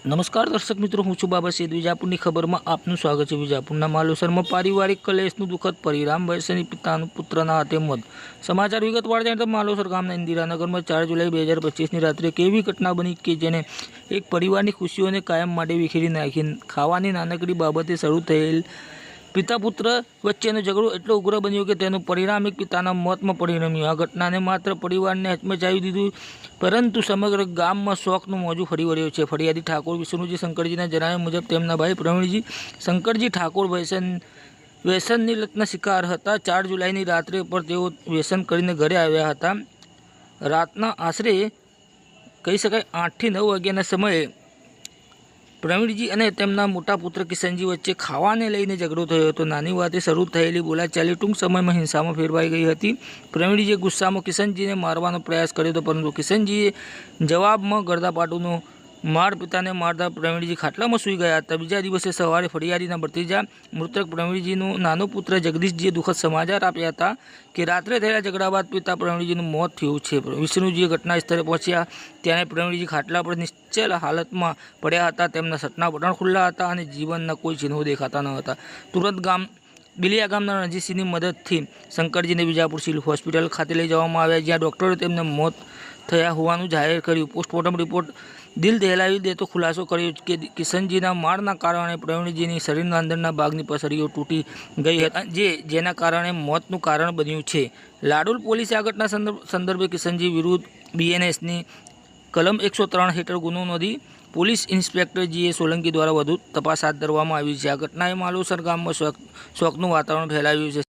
નમસ્કાર દર્શક મિત્રો, હું છું બાબા સેદ વિજાપુરની ખબરમાં આપનું સ્વાગત છે વિજાપુરના માલુસરમાં પારિવારિક કલેશનું દુઃખદ પરિણામ વૈશ્યની પિતાનું પુત્રના હાથે મોત સમાચાર વિગતવાર જાણે તો માલોસર ગામના ઇન્દિરાનગરમાં ચાર જુલાઈ બે હજાર પચીસની રાત્રે કેવી ઘટના બની કે જેને એક પરિવારની ખુશીઓને કાયમ માટે વિખેરી નાખી ખાવાની નાનકડી બાબતે શરૂ થયેલ પિતા પુત્ર વચ્ચેનો ઝઘડો એટલો ઉગ્ર બન્યો કે તેનું પરિણામ એક પિતાના મોતમાં પરિણમ્યું આ ઘટનાને માત્ર પરિવારને હચમચાવી દીધું, પરંતુ સમગ્ર ગામમાં શોકનું મોજું ફરી વળ્યું છે. ફરિયાદી ઠાકોર વિષ્ણુજી શંકરજીના જણાવ્યા મુજબ તેમના ભાઈ પ્રવીણજી શંકરજી ઠાકોર વૈસન વ્યસનની લતના શિકાર હતા. ચાર જુલાઈની રાત્રે પર તેઓ વ્યસન કરીને ઘરે આવ્યા હતા. રાતના આશરે, કહી શકાય, આઠથી નવ વાગ્યાના સમયે પ્રવીણજી અને તેમના મોટા પુત્ર કિશનજી વચ્ચે ખાવાને લઈને ઝઘડો થયો હતો. નાની વાતે શરૂ થયેલી બોલાચાલી ટૂંક સમયમાં હિંસામાં ફેરવાઈ ગઈ હતી. પ્રવીણજીએ ગુસ્સામાં કિશનજીને મારવાનો પ્રયાસ કર્યો હતો, પરંતુ કિશનજીએ જવાબમાં ગરદાપાટુનો માર પિતાને મારતા પ્રવીણજી ખાટલામાં સૂઈ ગયા. હતા બીજા દિવસે સવારે ફરિયાદીના ભત્રીજા મૃતક પ્રવીણજીનો નાનો પુત્ર જગદીશજીએ દુઃખદ સમાચાર આપ્યા હતા કે રાત્રે થયેલા ઝઘડા બાદ પિતા પ્રવીણજીનું મોત થયું છે. વિષ્ણુજીએ ઘટના સ્થળે પહોંચ્યા ત્યારે પ્રવીણજી ખાટલા પર નિશ્ચલ હાલતમાં પડ્યા હતા. તેમના સટના બટણ ખુલ્લા હતા અને જીવનના કોઈ ચિહ્નો દેખાતા ન હતા. તુરંત ગામ બિલિયા ગામના રણજીતસિંહની મદદથી શંકરજીને વિજાપુર સિવિલ હોસ્પિટલ ખાતે લઈ જવામાં આવ્યા, જ્યાં ડૉક્ટરે તેમને મોત થયા હોવાનું જાહેર કર્યું. પોસ્ટમોર્ટમ રિપોર્ટ દિલ દહેલાવી દેતો ખુલાસો કર્યો કે કિશનજીના મારના કારણે પ્રવીણજીની શરીરના અંદરના ભાગની પસરીઓ તૂટી ગઈ હતા, જે જેના કારણે મોતનું કારણ બન્યું છે. લાડુલ પોલીસે આ ઘટના સંદર્ભ- કિશનજી વિરુદ્ધ બીએનએસની કલમ એકસો ત્રણ હેઠળ ગુનો નોંધી પોલીસ ઇન્સ્પેક્ટર જીએ સોલંકી દ્વારા વધુ તપાસ હાથ ધરવામાં આવી છે. આ ઘટનાએ માલુસર ગામમાં શોક શોકનું વાતાવરણ ફેલાવ્યું છે.